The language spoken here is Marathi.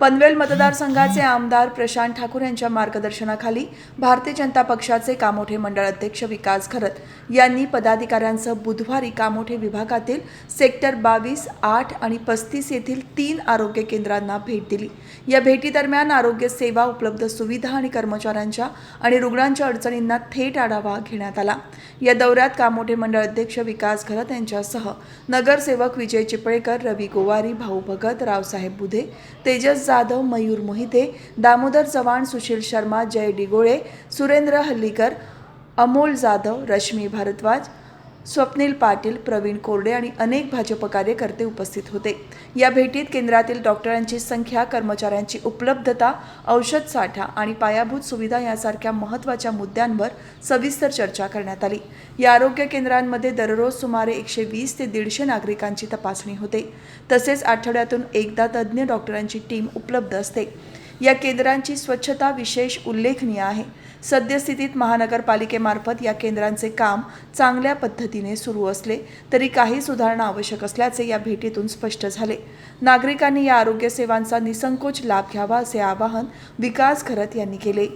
पनवेल मतदारसंघाचे आमदार प्रशांत ठाकूर यांच्या मार्गदर्शनाखाली भारतीय जनता पक्षाचे कामोठे मंडळ अध्यक्ष विकास खरत यांनी पदाधिकाऱ्यांसह बुधवारी कामोठे विभागातील सेक्टर बावीस आठ आणि पस्तीस येथील तीन आरोग्य केंद्रांना भेट दिली. या भेटीदरम्यान आरोग्य सेवा उपलब्ध सुविधा आणि कर्मचाऱ्यांच्या आणि रुग्णांच्या अडचणींना थेट आढावा घेण्यात आला. या दौऱ्यात कामोठे मंडळ अध्यक्ष विकास खरत यांच्यासह नगरसेवक विजय चिपळेकर रवी गोवारी भाऊ भगत रावसाहेब बुधे तेजस जाधव मयूर मोहिते दामोदर चव्हाण सुशील शर्मा जय डिगोळे सुरेंद्र हल्लीकर अमोल जाधव रश्मी भारद्वाज स्वप्नील पाटील प्रवीण कोरडे आणि अनेक भाजप कार्यकर्ते उपस्थित होते. या भेटीत केंद्रातील डॉक्टरांची संख्या कर्मचाऱ्यांची उपलब्धता औषध साठा आणि पायाभूत सुविधा यासारख्या महत्त्वाच्या मुद्द्यांवर सविस्तर चर्चा करण्यात आली. या आरोग्य केंद्रांमध्ये दररोज सुमारे एकशे वीस ते दीडशे नागरिकांची तपासणी होते. तसेच आठवड्यातून एकदा तज्ज्ञ डॉक्टरांची टीम उपलब्ध असते. या केंद्रांची स्वच्छता विशेष उल्लेखनीय आहे. सद्यस्थितीत महानगरपालिकेमार्फत या केंद्रांचे काम चांगल्या पद्धतीने सुरू असले तरी काही सुधारणा आवश्यक असल्याचे या भेटीतून स्पष्ट झाले. नागरिकांनी या आरोग्य सेवांचा निसंकोच लाभ घ्यावा असे आवाहन विकास खरत यांनी केले.